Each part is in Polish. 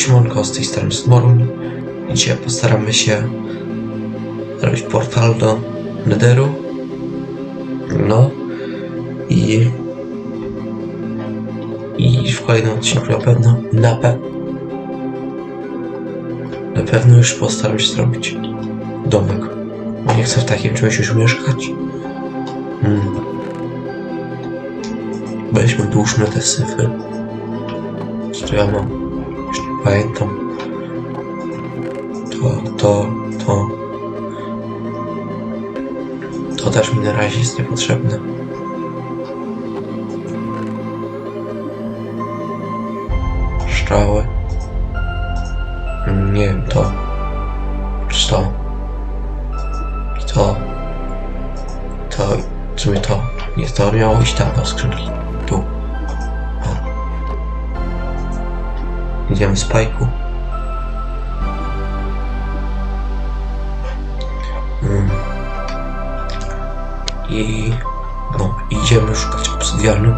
siemanko, z tej strony Smoruń. I Dzisiaj postaramy się zrobić portal do Netheru. No. I... I w kolejnym odcinku na pewno, na pe... Na pewno już postaram się zrobić domek. Nie chcę w takim czymś już mieszkać. Hmm. Weźmy dłużne te syfy. Co ja mam? Pamiętam. To, to, to. To też mi na razie jest niepotrzebne. Strzały. Nie wiem, to. Czy to? To. To. W sumie to. Nie, to miało iść tam do skrzynki. Idziemy z pajku. Mm. I no, idziemy szukać obsydianu.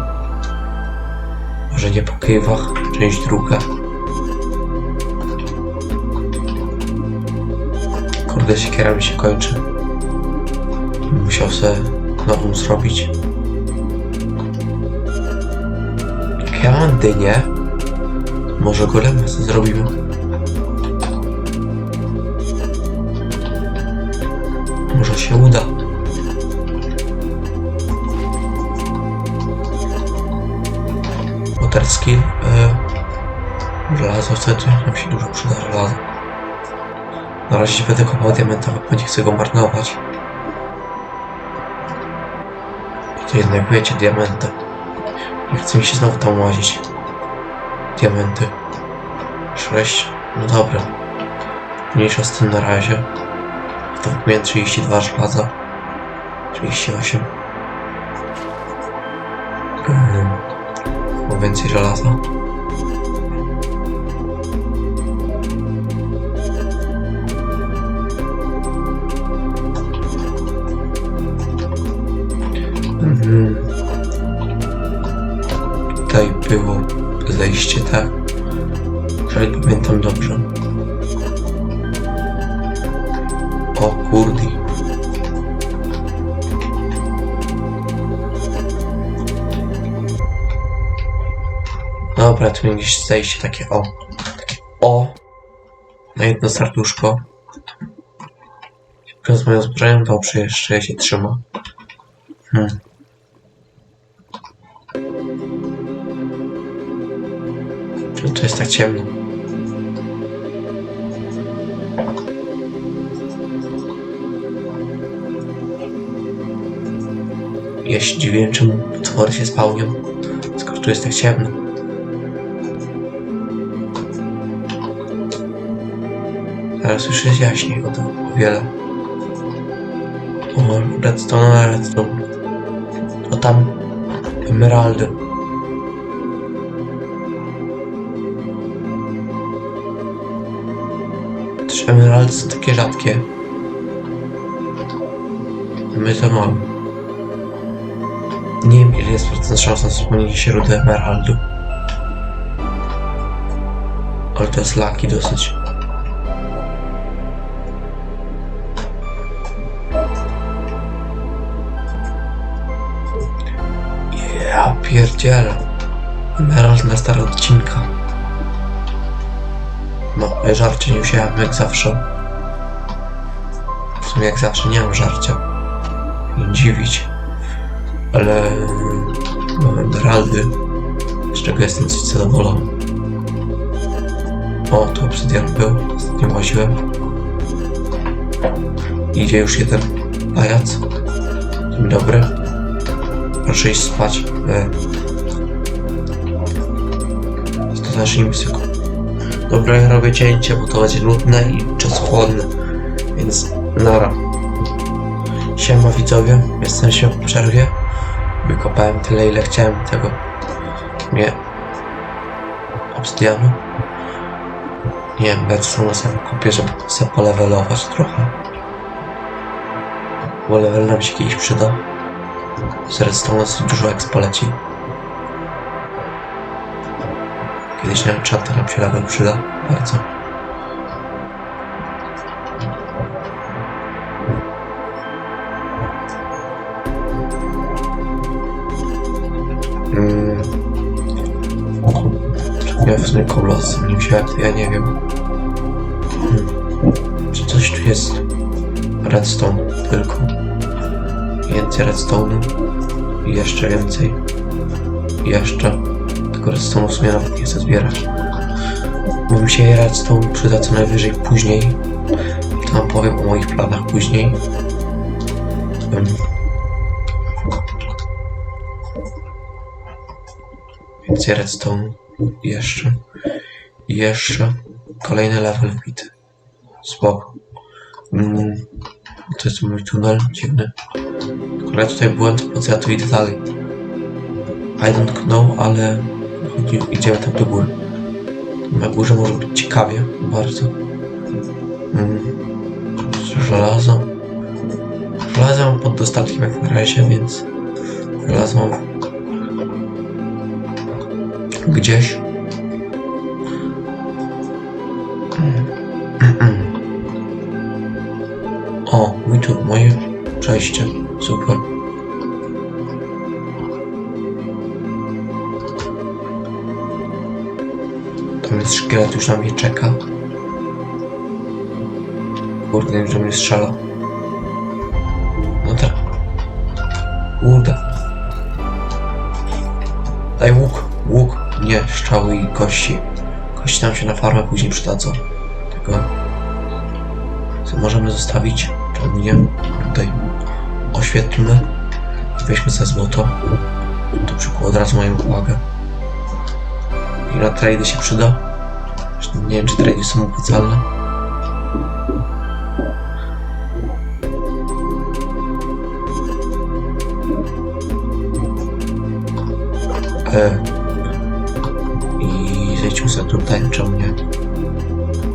Może nie po kywach, część druga. Kurde, siekiera mi się kończy. Musiał sobie nową zrobić. Jak ja mam dynię, może sobie zrobimy. Może się uda. Water skill. E, żelazo wtedy nam się dużo przyda żelazo. Na razie się będę kopał diamentowy, bo nie chcę go marnować. I to jednak diamenty. Nie chce mi się znowu tam łazić. Diamenty. 6. No dobra. Mniejsza z tym na razie. To miałem 32 żelaza. 38. Mm. Mam więcej żelaza. Mhm. Tutaj było zejście, tak? Pamiętam dobrze. O kurde. Dobra, tu jakieś zejście takie o. Takie o. Na jedno serduszko. Z moją zbroją dobrze jeszcze się trzyma. Hmm. To jest tak ciemno? Ja się dziwię, czemu potwory się spełnią, skoro tu jest tak ciemno. Teraz już jaśniej o to o wiele. O, redstone, redstone. O tam, emeraldy. Też emeraldy są takie rzadkie. My to mamy. Nie wiem ile jest procent szans na spełnienie się rudy emeraldu. Ale to jest laki dosyć. Ja pierdzielę. Emerald na stare odcinka. No, żarcie nie wziąłem jak zawsze. W sumie jak zawsze nie mam żarcia. Nie dziwić. Ale mam emeraldy, z czego jestem coś zadowolony. O, tu obsydian był, nie łaziłem. Idzie już jeden pajac. Dzień dobry. Proszę iść spać. E. To zacznijmy tylko. Dobra, ja robię cięcie, bo to będzie nudne i czasochłonne. Więc nara. Siema widzowie, jestem się w przerwie. Wykopałem tyle, ile chciałem tego. Nie. Obsydianu. Nie wiem, redstone sobie kupię, żeby sobie polevelować trochę. Bo level nam się kiedyś przyda. Z redstone dużo expo leci. Kiedyś na czata nam się level przyda. Bardzo. Czy ja w sumie kobla z tym nie wziąłem, to ja nie wiem. Hmm. Czy coś tu jest? Redstone tylko. Więcej redstone'u. I jeszcze więcej. I jeszcze. Tylko redstone w sumie nawet nie chcę zbierać. Bo mi się redstone przyda co najwyżej później. To wam powiem o moich planach później. Em. Więcej redstone. Jeszcze. Jeszcze. Kolejny level wbity. Spoko. Mm. To jest mój tunel dziwny. Ja tutaj byłem, to po co ja tu idę dalej? I don't know, ale idziemy tam do góry. Na górze może być ciekawie, bardzo. Mm. Żelazo. Żelazo mam pod dostatkiem jak na razie, więc żelazo mam gdzieś. O, mój tu, moje przejście. Super. Tam jest szkielet, już na mnie czeka. Kurde, wiem, że mnie strzela. Łuk. Nie, strzały i kości. Kości nam się na farmę później przydadzą. Tylko... Co możemy zostawić? Czemu nie? Tutaj oświetlmy. Weźmy za złoto. To przykuło od razu moją uwagę. I na trady się przyda. Nie wiem, czy trady są opłacalne. E. Zejdźmy sobie tutaj, czemu nie?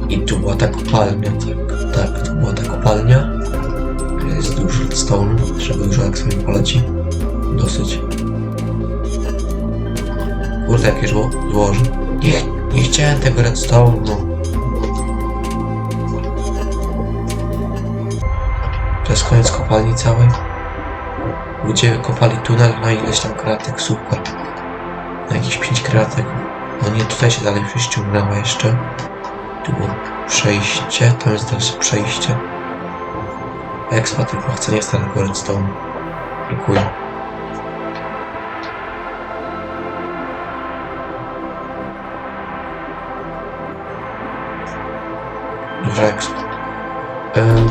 I tu była ta kopalnia, tak, tak, tu była ta kopalnia. Jest dużo redstone, żeby dużo jak sobie poleci. Dosyć. Kurde, jakie zło, złoże. Nie, nie chciałem tego redstone, no. To jest koniec kopalni całej. Ludzie kopali tunel na ileś tam kratek, super. Na jakieś 5 kratek. No nie, tutaj się dalej prześciągnęło jeszcze. Tu było przejście, tam jest dalsze przejście. Expa tylko chcę nie stać tylko redstone. Dziękuję. Dużo exp. Ym.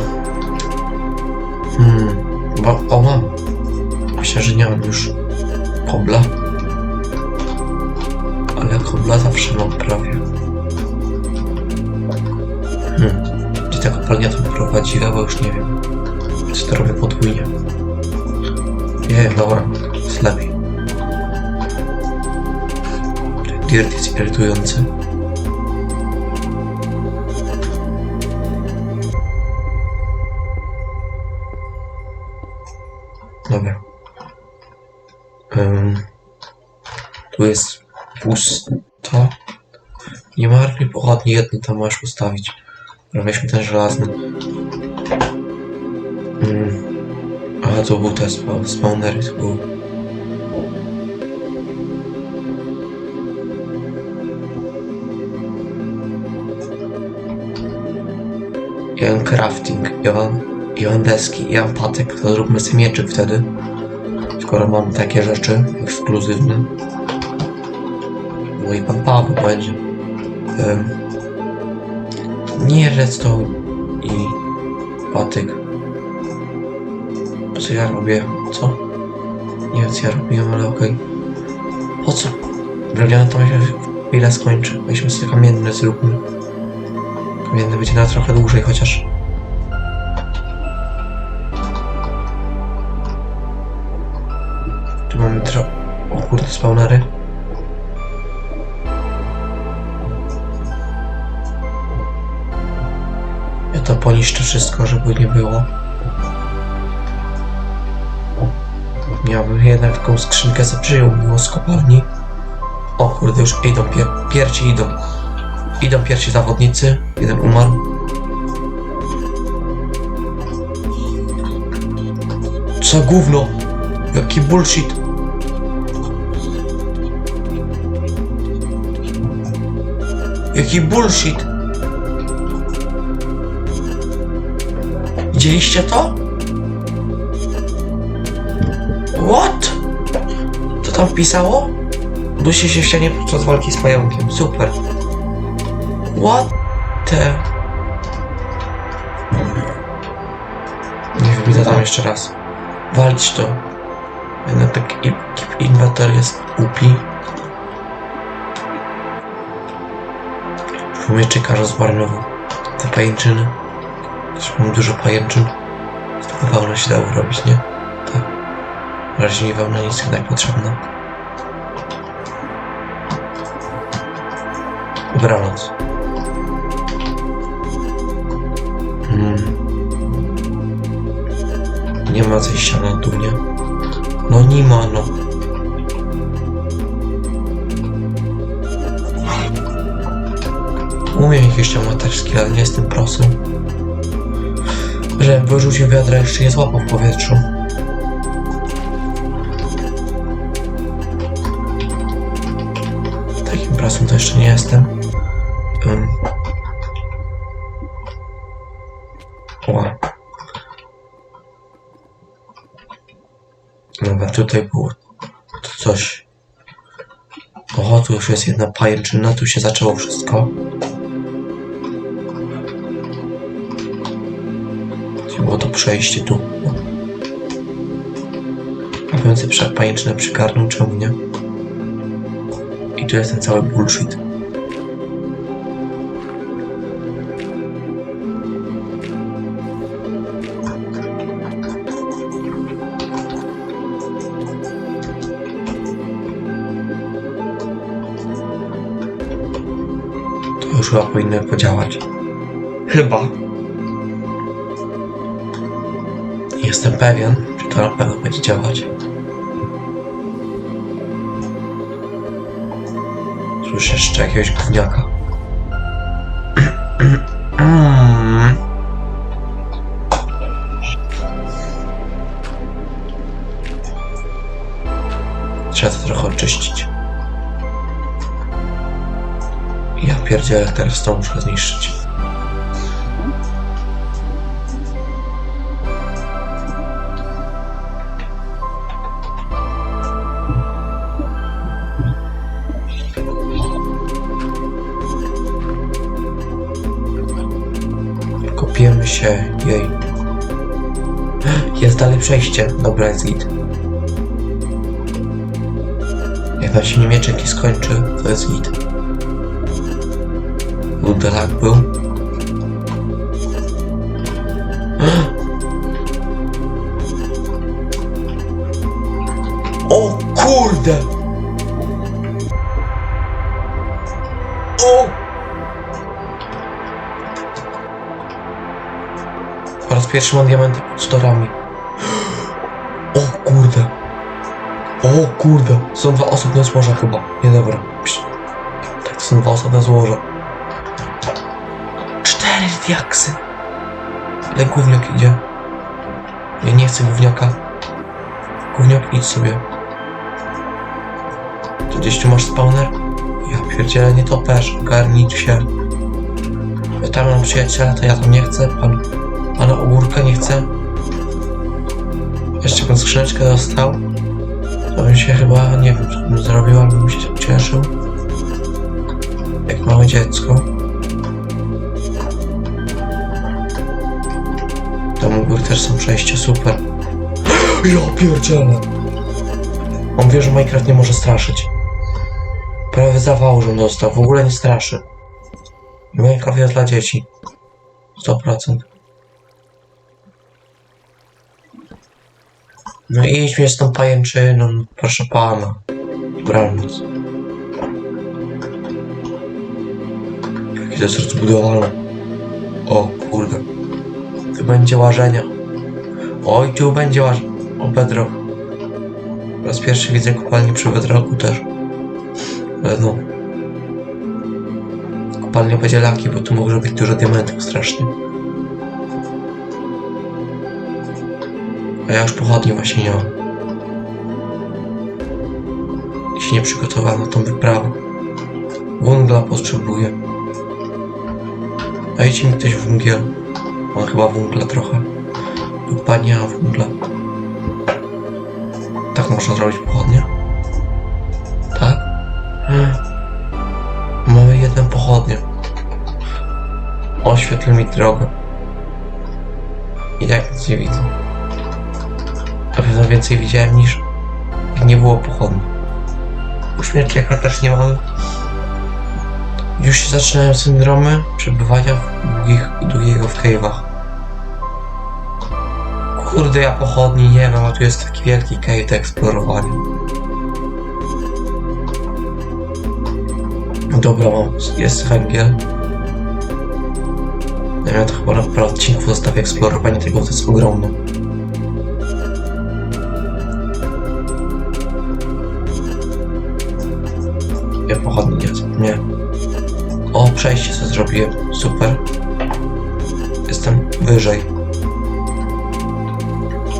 Bo już nie wiem. Czy to robię podwójnie. Nie, dobra, jest lepiej. Dirt jest irytujący. Dobra. Ym, tu jest pusto. Nie ma armii pochodni, jedno tam masz ustawić. Weźmy ten żelazny. A to był ten spa spawner, to był. Ja mam crafting, ja mam, ja mam deski, ja mam patek, to zróbmy sobie mieczyk wtedy. Skoro mam takie rzeczy ekskluzywne. No i pan Paweł będzie. Ym, nie redstone i patyk. Co ja robię? Co? Nie wiem co ja robiłem, ale okej. Po co? Drewniane to się chwilę skończy. Weźmy sobie kamienne zróbmy. Kamienny będzie na trochę dłużej chociaż. Tu mamy tro... O kurde, spawnery. Ja to poniszczę wszystko, żeby nie było. Ja jednak taką skrzynkę sobie przyjął mimo z kopalni. O kurde, już idą, pier pierwsi idą. Idą pierwsi zawodnicy. Jeden umarł. Co gówno? Jaki bullshit. Jaki bullshit. Widzieliście to? What? Co tam pisało? Dusi się w ścianie podczas walki z pająkiem. Super. What the... Niech widzę tam jeszcze raz. Walić to. Jednak tak i- i- inwentar jest upi. Mieczyka rozbarnował. Te pajęczyny. Też mam dużo pajęczyn. Tylko wełna się dało robić, nie? Mi wełna nic jednak potrzebna. Dobranoc. Hmm. Nie ma zejścia na dół, nie? No nie ma, no. Umiem jakieś tam materski, ale nie jestem prosem. Że wyrzucił wiadra jeszcze nie złapał w powietrzu. Prosem to jeszcze nie jestem. Um. Ła. Dobra, tutaj było coś. Oho, tu już jest jedna pajęczyna, tu się zaczęło wszystko. Gdzie było to przejście tu? A przy- pajęczynę przygarnął, czemu nie? I tu jest ten cały bullshit. To już chyba powinno podziałać. Chyba. Jestem pewien, że to na pewno będzie działać. Słyszę jeszcze jakiegoś gówniaka. Trzeba to trochę oczyścić. Ja pierdzielę, teraz to muszę zniszczyć. Się, jej. Jest dalej przejście. Dobra, jest git. Jak nam się nie mieczek nie skończy, to jest git. Budelak był. O kurde! Pierwszy mam diamenty pod storami. O kurde! O kurde! Są dwa osobne złoża chyba. Nie dobra. Psz. Tak, to są dwa osobne złoża. Cztery diaksy! Ale gówniak idzie. Ja nie chcę gówniaka. Gówniak idź sobie. Czy gdzieś tu masz spawner? Ja pierdzielę, nie topesz, ogarnij się. Ja tam mam przyjaciela, to ja tam nie chcę. Pan, pana ogórka nie chcę. Jeszcze pan skrzyneczkę dostał. To bym się chyba, nie wiem, co bym zrobił, ale bym się ucieszył. Jak małe dziecko. Tam u góry też są przejścia, super. Ja pierdzielę! On wie, że Minecraft nie może straszyć. Prawie zawału, żebym dostał. W ogóle nie straszy. Minecraft jest dla dzieci. 100%. No i idźmy z tą pajęczyną, proszę pana. Dobranoc. Jakie to jest rozbudowane. O kurde. Tu będzie łażenia. Oj, tu będzie łażenie. O, bedrock. Po raz pierwszy widzę kopalnię przy bedrocku też. Ale no. Kopalnia będzie laki, bo tu może być dużo diamentów strasznie. A ja już pochodni właśnie nie mam. I się nie przygotowałem na tą wyprawę. Węgla potrzebuję. Dajcie mi ktoś węgiel. Mam chyba węgla trochę. Dupa nie ma węgla. Tak można zrobić pochodnie? Tak? Mamy jedną pochodnię. Oświetl mi drogę. I tak nic nie widzę. Pewno więcej widziałem niż nie było pochodni. Uśmierciaka też nie mamy. Już się zaczynają syndromy przebywania w długich, długiego w cave'ach. Kurde, ja pochodni nie wiem, a tu jest taki wielki cave do eksplorowania. Dobra, mam, jest węgiel. Wiem, to chyba na parę odcinków zostawię eksplorowanie tego, to jest ogromne. Ja pochodni nie, nie. O, przejście co zrobiłem, super. Jestem wyżej.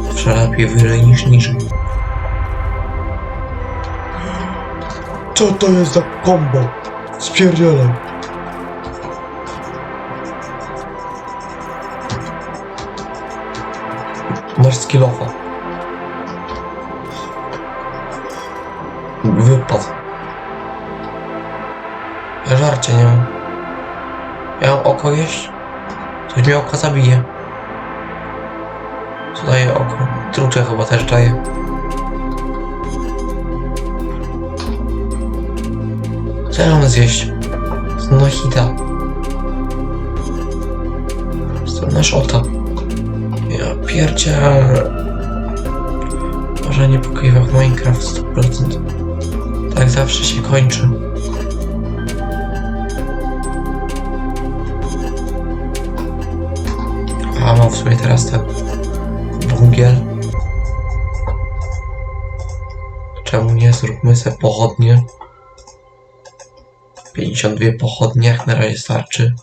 Zawsze lepiej wyżej niż niżej. Co to jest za kombo? Spierdzielam. Masz skillofa. Mi oko zabije. Co daje oko? Trucze chyba też daje. Co ja mam zjeść? Znohita. Strona szota. Ja pierdzielę. Może nie pokrywa w Minecraft 100%. Tak zawsze się kończy. W sumie teraz ten węgiel. Czemu nie zróbmy sobie pochodnie? 52 pochodnie jak na razie starczy.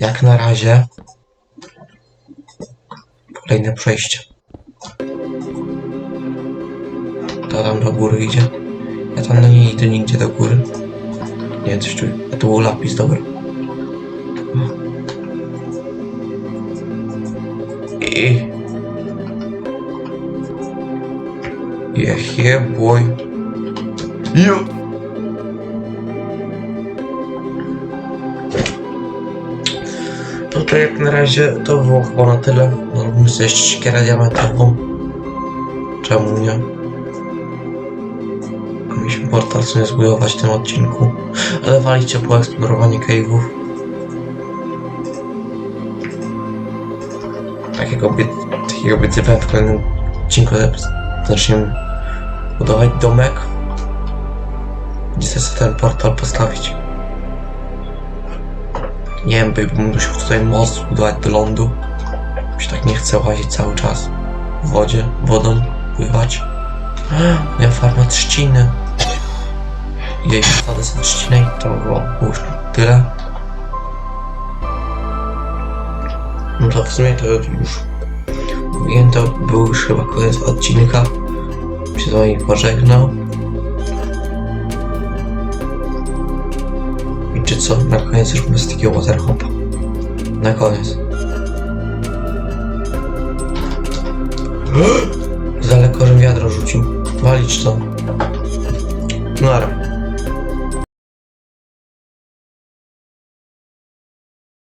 Jak na razie. Kolejne przejście. To tam do góry idzie. Ja tam nie idę nigdzie do góry. Nie coś tu. A tu był lapis, dobra. I... Yeah, boy. Jo! No to jak na razie to było chyba na tyle. Zrobimy sobie jeszcze siekierę diamentową. Czemu nie? Mieliśmy portal co nie zbudować w tym odcinku. Ale walicie po eksplorowanie cave'ów. Takiego by, takiego typem w kolejnym odcinku zaczniemy budować domek. Gdzie chcę ten portal postawić. Nie wiem, by- bym musiał tutaj most budować do lądu. Mi się tak nie chce łazić cały czas w wodzie, wodą pływać. Ja farmę trzciny. Jej wsadzę sobie trzcinę i to było już tyle. No to w sumie to już mówiłem, to był już chyba koniec odcinka. Się z wami pożegnał. I czy co? Na koniec zróbmy z takiego waterhopa. Na koniec. Z daleko, żebym wiadro rzucił. Walić to. Nara.